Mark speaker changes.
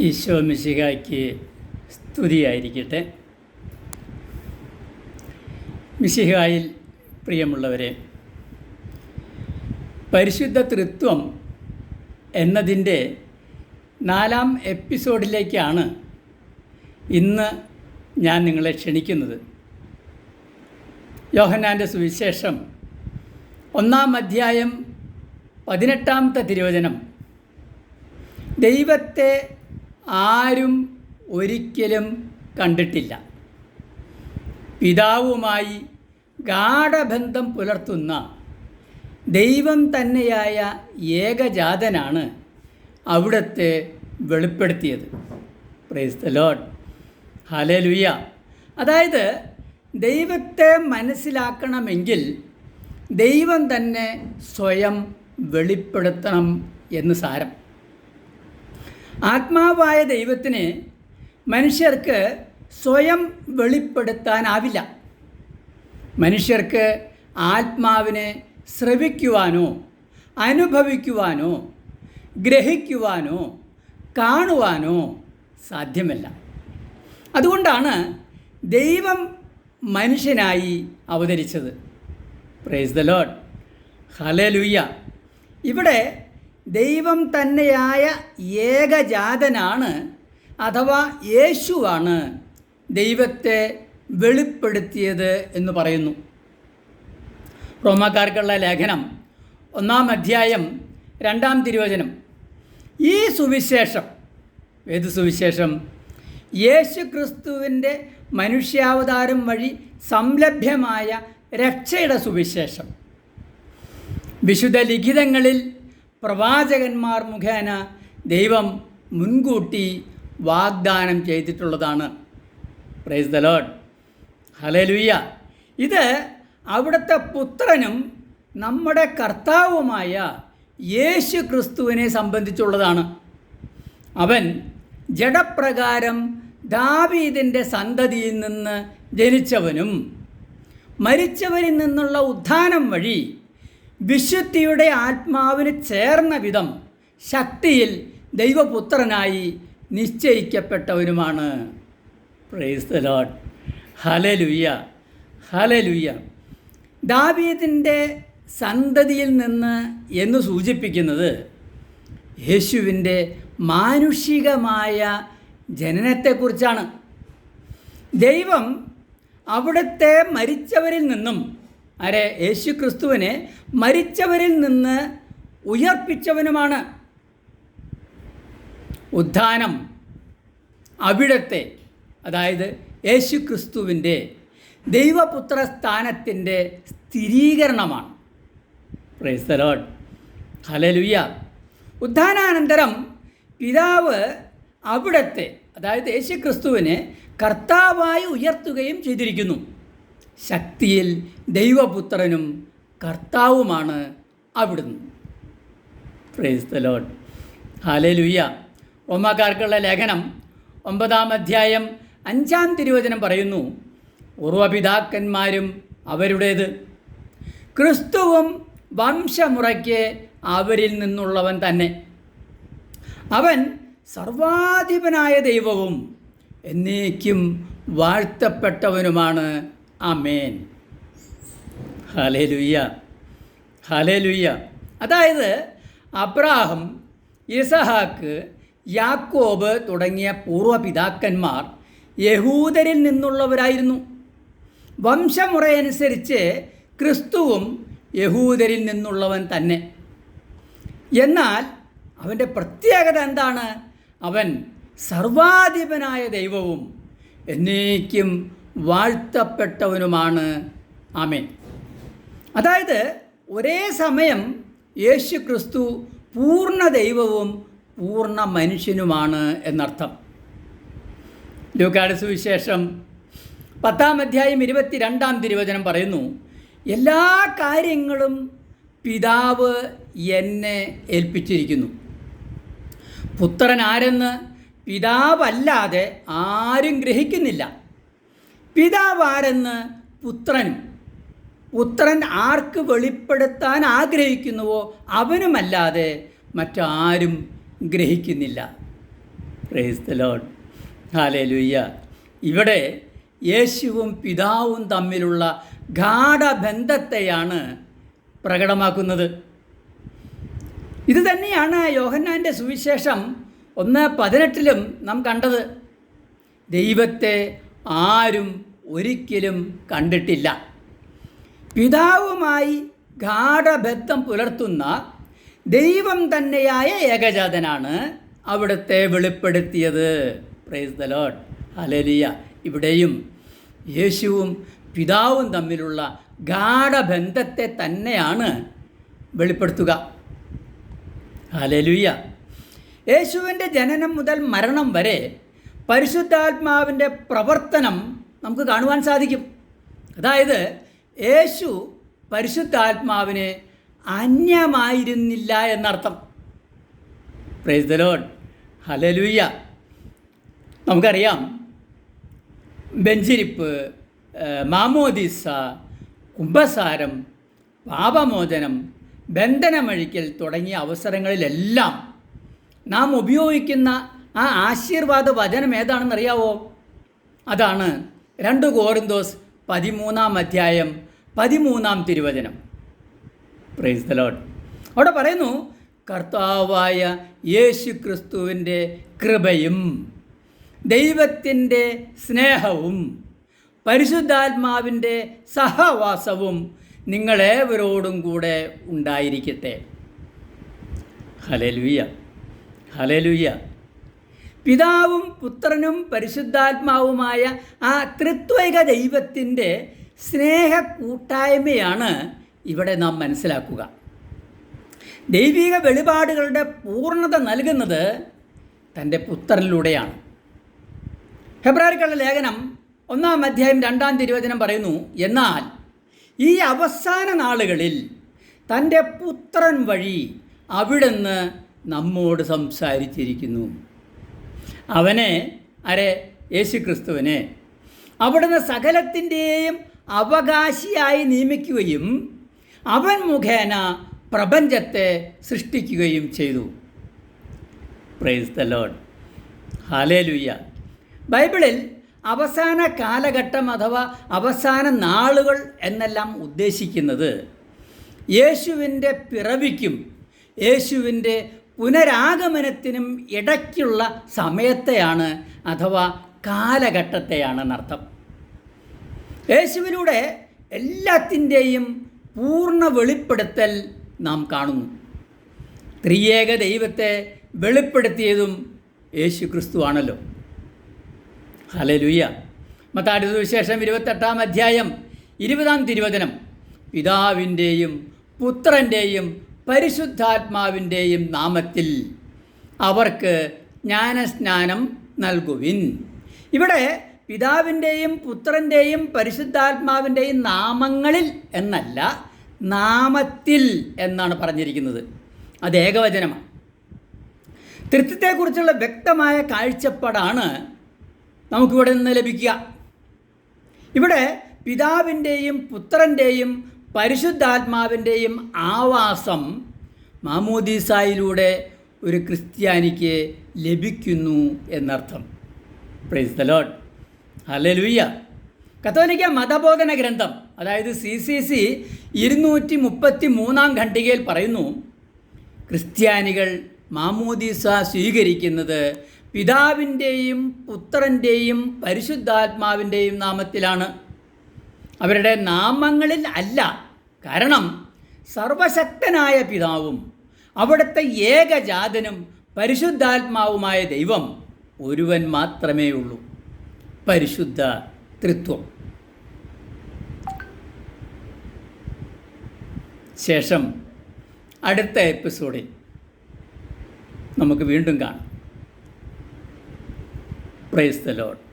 Speaker 1: ഈശോ മിശിഹായ്ക്ക് സ്തുതിയായിരിക്കട്ടെ. മിശിഹായിൽ പ്രിയമുള്ളവരെ പരിശുദ്ധ തൃത്വം എന്നതിന്റെ നാലാം എപ്പിസോഡിലേക്കാണ് ഇന്ന് ഞാൻ നിങ്ങളെ ക്ഷണിക്കുന്നത്. യോഹന്നാന്റെ സുവിശേഷം ഒന്നാം അധ്യായം പതിനെട്ടാമത്തെ തിരുവചനം. ദൈവത്തെ ആരും ഒരിക്കലും കണ്ടിട്ടില്ല. പിതാവുമായി ഗാഠബന്ധം പുലർത്തുന്ന ദൈവം തന്നെയായ ഏകജാതനാണ് അവിടുത്തെ വെളിപ്പെടുത്തിയത്. പ്രൈസ് ദ ലോഡ് ഹലലുയ അതായത് ദൈവത്തെ മനസ്സിലാക്കണമെങ്കിൽ ദൈവം തന്നെ സ്വയം വെളിപ്പെടുത്തണം എന്ന് സാരം. ആത്മാവായ ദൈവത്തിന് മനുഷ്യർക്ക് സ്വയം വെളിപ്പെടുത്താനാവില്ല. മനുഷ്യർക്ക് ആത്മാവിനെ ശ്രവിക്കുവാനോ അനുഭവിക്കുവാനോ ഗ്രഹിക്കുവാനോ കാണുവാനോ സാധ്യമല്ല. അതുകൊണ്ടാണ് ദൈവം മനുഷ്യനായി അവതരിച്ചത്. പ്രൈസ് ദ ലോഡ് ഹലലുയ്യ ഇവിടെ ദൈവം തന്നെയായ ഏകജാതനാണ് അഥവാ യേശുവാണ് ദൈവത്തെ വെളിപ്പെടുത്തിയത് എന്ന് പറയുന്നു. റോമാക്കാർക്കുള്ള ലേഖനം ഒന്നാം അധ്യായം രണ്ടാം തിരുവചനം. ഈ സുവിശേഷം ഏത് സുവിശേഷം? യേശു ക്രിസ്തുവിന്റെ മനുഷ്യാവതാരം വഴി സംലഭ്യമായ രക്ഷയുടെ സുവിശേഷം. വിശുദ്ധ ലിഖിതങ്ങളിൽ പ്രവാചകന്മാർ മുഖേന ദൈവം മുൻകൂട്ടി വാഗ്ദാനം ചെയ്തിട്ടുള്ളതാണ്. പ്രൈസ് ദ ലോഡ് ഹലലുയ്യ ഇത് അവിടുത്തെ പുത്രനും നമ്മുടെ കർത്താവുമായ യേശു ക്രിസ്തുവിനെ സംബന്ധിച്ചുള്ളതാണ്. അവൻ ജഡപ്രകാരം ദാവീദിന്റെ സന്തതിയിൽ നിന്ന് ജനിച്ചവനും മരിച്ചവരിൽ നിന്നുള്ള ഉത്ഥാനം വഴി വിശുദ്ധിയുടെ ആത്മാവിന് ചേർന്ന വിധം ശക്തിയിൽ ദൈവപുത്രനായി നിശ്ചയിക്കപ്പെട്ടവനുമാണ്. ഹലലുയ്യ ഹലലുയ്യ ദാവീദിന്റെ സന്തതിയിൽ നിന്ന് എന്ന് സൂചിപ്പിക്കുന്നത് യേശുവിന്റെ മാനുഷികമായ ജനനത്തെക്കുറിച്ചാണ്. ദൈവം അവിടുത്തെ മരിച്ചവരിൽ നിന്നും അരെ യേശു ക്രിസ്തുവിനെ മരിച്ചവരിൽ നിന്ന് ഉയർപ്പിച്ചവനുമാണ്. ഉദ്ധാനം അവിടത്തെ അതായത് യേശു ക്രിസ്തുവിന്റെ ദൈവപുത്ര സ്ഥാനത്തിന്റെ സ്ഥിരീകരണമാണ് പ്രൈസ് ഹലലുയ ഉദ്ധാനാനന്തരം പിതാവ് അവിടത്തെ അതായത് യേശു ക്രിസ്തുവിനെ കർത്താവായി ഉയർത്തുകയും ചെയ്തിരിക്കുന്നു. ശക്തിയിൽ ദൈവപുത്രനും കർത്താവുമാണ് അവിടുന്ന്. പ്രൈസ് ദ ലോഡ് ഹാലേലുയ്യ ലേഖനം ഒമ്പതാം അധ്യായം അഞ്ചാം തിരുവചനം പറയുന്നു. ഉറവപിതാക്കന്മാരും അവരുടേത്. ക്രിസ്തുവും വംശമുറയ്ക്ക് അവരിൽ നിന്നുള്ളവൻ തന്നെ. അവൻ സർവാധിപനായ ദൈവവും എന്നേക്കും വാഴ്ത്തപ്പെട്ടവനുമാണ് അമേൻ ഹലേലുയ്യ ഹലേലുയ്യ അതായത് അബ്രാഹം ഇസഹാക്ക് യാക്കോബ് തുടങ്ങിയ പൂർവപിതാക്കന്മാർ യഹൂദരിൽ നിന്നുള്ളവരായിരുന്നു. വംശമുറയനുസരിച്ച് ക്രിസ്തുവും യഹൂദരിൽ നിന്നുള്ളവൻ തന്നെ. എന്നാൽ അവന്റെ പ്രത്യേകത എന്താണ്? അവൻ സർവാധിപനായ ദൈവവും എന്നേക്കും വാഴ്ത്തപ്പെട്ടവനുമാണ്. ആമേൻ. അതായത് ഒരേ സമയം യേശു ക്രിസ്തു പൂർണ ദൈവവും പൂർണ മനുഷ്യനുമാണ് എന്നർത്ഥം. ലൂക്കാട് സുവിശേഷം പത്താം അധ്യായം ഇരുപത്തിരണ്ടാം തിരുവചനം പറയുന്നു എല്ലാ കാര്യങ്ങളും പിതാവ് എന്നെ ഏൽപ്പിച്ചിരിക്കുന്നു. പുത്രൻ ആരെന്ന് പിതാവല്ലാതെ ആരും ഗ്രഹിക്കുന്നില്ല. പിതാവ് ആരെന്ന് പുത്രനും. പുത്രൻ ആർക്ക് വെളിപ്പെടുത്താൻ ആഗ്രഹിക്കുന്നുവോ അവനുമല്ലാതെ മറ്റാരും ഗ്രഹിക്കുന്നില്ല. പ്രൈസ് ദ ലോഡ് ഹാലേലുയ്യ ഇവിടെ യേശുവും പിതാവും തമ്മിലുള്ള ഗാഠബന്ധത്തെയാണ് പ്രകടമാക്കുന്നത്. ഇത് തന്നെയാണ് യോഹന്നാന്റെ സുവിശേഷം ഒന്ന് പതിനെട്ടിലും നാം കണ്ടത്. ദൈവത്തെ ആരും ഒരിക്കലും കണ്ടിട്ടില്ല. പിതാവുമായി ഗാഠബദ്ധം പുലർത്തുന്ന ദൈവം തന്നെയായ ഏകജാതനാണ് അവിടുത്തെ വെളിപ്പെടുത്തിയത്. പ്രൈസ് ദ ലോഡ് ഹലലിയ ഇവിടെയും യേശുവും പിതാവും തമ്മിലുള്ള ഗാഠബന്ധത്തെ തന്നെയാണ് വെളിപ്പെടുത്തുക. അലലുയ യേശുവിന്റെ ജനനം മുതൽ മരണം വരെ പരിശുദ്ധാത്മാവിന്റെ പ്രവർത്തനം നമുക്ക് കാണുവാൻ സാധിക്കും. അതായത് യേശു പരിശുദ്ധാത്മാവിന് അന്യമായിരുന്നില്ല എന്നർത്ഥം. പ്രൈസ് ഹലലൂയ്യ നമുക്കറിയാം ബെഞ്ചിരിപ്പ് മാമോദിസ കുംഭസാരം പാപമോചനം ബന്ധനമഴിക്കൽ തുടങ്ങിയ അവസരങ്ങളിലെല്ലാം നാം ഉപയോഗിക്കുന്ന ആ ആശീർവാദ വചനം ഏതാണെന്നറിയാവോ? അതാണ് രണ്ട് കോറിന്തോസ് പതിമൂന്നാം അധ്യായം പതിമൂന്നാം തിരുവചനം. പ്രൈസ് ദ ലോഡ് അവിടെ പറയുന്നു കർത്താവായ യേശു ക്രിസ്തുവിന്റെ കൃപയും ദൈവത്തിന്റെ സ്നേഹവും പരിശുദ്ധാത്മാവിന്റെ സഹവാസവും നിങ്ങളേവരോടും കൂടെ ഉണ്ടായിരിക്കട്ടെ. ഹലലുയ്യ ഹലലുയ്യ പിതാവും പുത്രനും പരിശുദ്ധാത്മാവുമായ ആ ത്രിത്വൈക ദൈവത്തിന്റെ സ്നേഹ കൂട്ടായ്മയാണ് ഇവിടെ നാം മനസ്സിലാക്കുക. ദൈവിക വെളിപാടുകളുടെ പൂർണത നൽകുന്നത് തന്റെ പുത്രനിലൂടെയാണ്. ഫെബ്രുവരിക്കുള്ള ലേഖനം ഒന്നാം അധ്യായം രണ്ടാം തിരുവചനം പറയുന്നു എന്നാൽ ഈ അവസാന നാളുകളിൽ തന്റെ പുത്രൻ വഴി അവിടുന്ന് നമ്മോട് സംസാരിച്ചിരിക്കുന്നു. അവനെ അരെ യേശുക്രിസ്തുവിനെ. അവിടുന്ന് സകലത്തിന്റെയും അവകാശിയായി നിയമിക്കുകയും അവൻ മുഖേന പ്രപഞ്ചത്തെ സൃഷ്ടിക്കുകയും ചെയ്തു. പ്രൈസ് ദ ലോഡ് ഹാലേലുയ്യ ബൈബിളിൽ അവസാന കാലഘട്ടം അഥവാ അവസാന നാളുകൾ എന്നെല്ലാം ഉദ്ദേശിക്കുന്നത് യേശുവിന്റെ പിറവിക്കും യേശുവിന്റെ പുനരാഗമനത്തിനും ഇടയ്ക്കുള്ള സമയത്തെയാണ് അഥവാ കാലഘട്ടത്തെയാണ് എന്നർത്ഥം യേശുവിലൂടെ എല്ലാത്തിന്റെയും പൂർണ വെളിപ്പെടുത്തൽ നാം കാണുന്നു. ത്രിയേക ദൈവത്തെ വെളിപ്പെടുത്തിയതും യേശു ക്രിസ്തു ആണല്ലോ ഹലലുയ്യ മത്താടി സുവിശേഷം ഇരുപത്തെട്ടാം അധ്യായം ഇരുപതാം തിരുവചനം. പിതാവിന്റെയും പുത്രന്റെയും പരിശുദ്ധാത്മാവിന്റെയും നാമത്തിൽ അവർക്ക് ജ്ഞാനസ്നാനം നൽകുവിൻ. ഇവിടെ പിതാവിന്റെയും പുത്രന്റെയും പരിശുദ്ധാത്മാവിന്റെയും നാമങ്ങളിൽ എന്നല്ല നാമത്തിൽ എന്നാണ് പറഞ്ഞിരിക്കുന്നത്. അത് ഏകവചനമാണ്. തൃത്വത്തെക്കുറിച്ചുള്ള വ്യക്തമായ കാഴ്ചപ്പാടാണ് നമുക്കിവിടെ നിന്ന് ലഭിക്കുക. ഇവിടെ പിതാവിന്റെയും പുത്രന്റെയും പരിശുദ്ധാത്മാവിന്റെയും ആവാസം മാമോദീസായിലൂടെ ഒരു ക്രിസ്ത്യാനിക്ക് ലഭിക്കുന്നു എന്നർത്ഥം. പ്രൈസ് ദ ലോഡ് ഹല്ലേലൂയ്യ കത്തോലിക്ക മതബോധന ഗ്രന്ഥം അതായത് സി സി സി ഇരുന്നൂറ്റി മുപ്പത്തി മൂന്നാം ഖണ്ഡികയിൽ പറയുന്നു ക്രിസ്ത്യാനികൾ മാമോദീസ സ്വീകരിക്കുന്നത് പിതാവിന്റെയും പുത്രന്റെയും പരിശുദ്ധാത്മാവിന്റെയും നാമത്തിലാണ്. അവരുടെ നാമങ്ങളിൽ അല്ല കാരണം സർവശക്തനായ പിതാവും അവിടുത്തെ ഏകജാതനും പരിശുദ്ധാത്മാവുമായ ദൈവം ഒരുവൻ മാത്രമേ ഉള്ളൂ. പരിശുദ്ധ തൃത്വം ശേഷം അടുത്ത എപ്പിസോഡിൽ നമുക്ക് വീണ്ടും കാണാം. Price the load